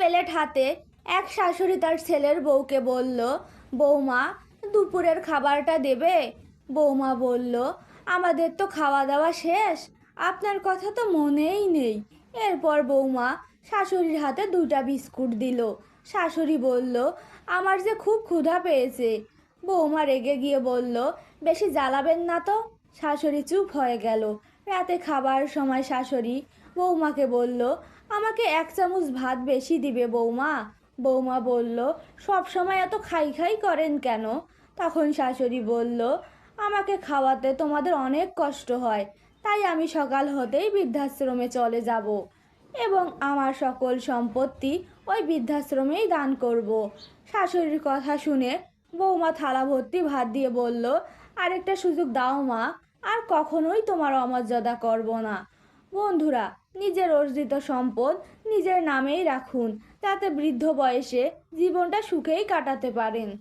Plate হাতে এক শাশুড়ি তার ছেলের বউকে বলল, বৌমা, দুপুরের খাবারটা দেবে? বৌমা বলল, আমাদের তো খাওয়া দাওয়া শেষ, আপনার কথা তো মনেই নেই। এরপর বৌমা শাশুড়ির হাতে দুটা বিস্কুট দিল। শাশুড়ি বলল, আমার যে খুব ক্ষুধা পেয়েছে। বৌমা রেগে গিয়ে বলল, বেশি জ্বালাবেন না তো? শাশুড়ি চুপ হয়ে গেল। রাতে খাবার সময় শাশুড়ি বৌমাকে বলল, আমাকে এক চামচ ভাত বেশি দিবে বৌমা। বৌমা বলল, সব সময় এত খাই খাই করেন কেন? তখন শাশুড়ি বলল, আমাকে খাওয়াতে তোমাদের অনেক কষ্ট হয়, তাই আমি সকাল হতেই বৃদ্ধাশ্রমে চলে যাব এবং আমার সকল সম্পত্তি ওই বৃদ্ধাশ্রমেই দান করব। শাশুড়ির কথা শুনে বৌমা থালা ভর্তি ভাত দিয়ে বলল, আরেকটা সুযোগ দাও মা। আর কখনোই তোমার অমর্যাদা করব না। বন্ধুরা, নিজের অর্জিত সম্পদ নিজের নামেই রাখুন, যাতে বৃদ্ধ বয়সে জীবনটা সুখেই কাটাতে পারেন।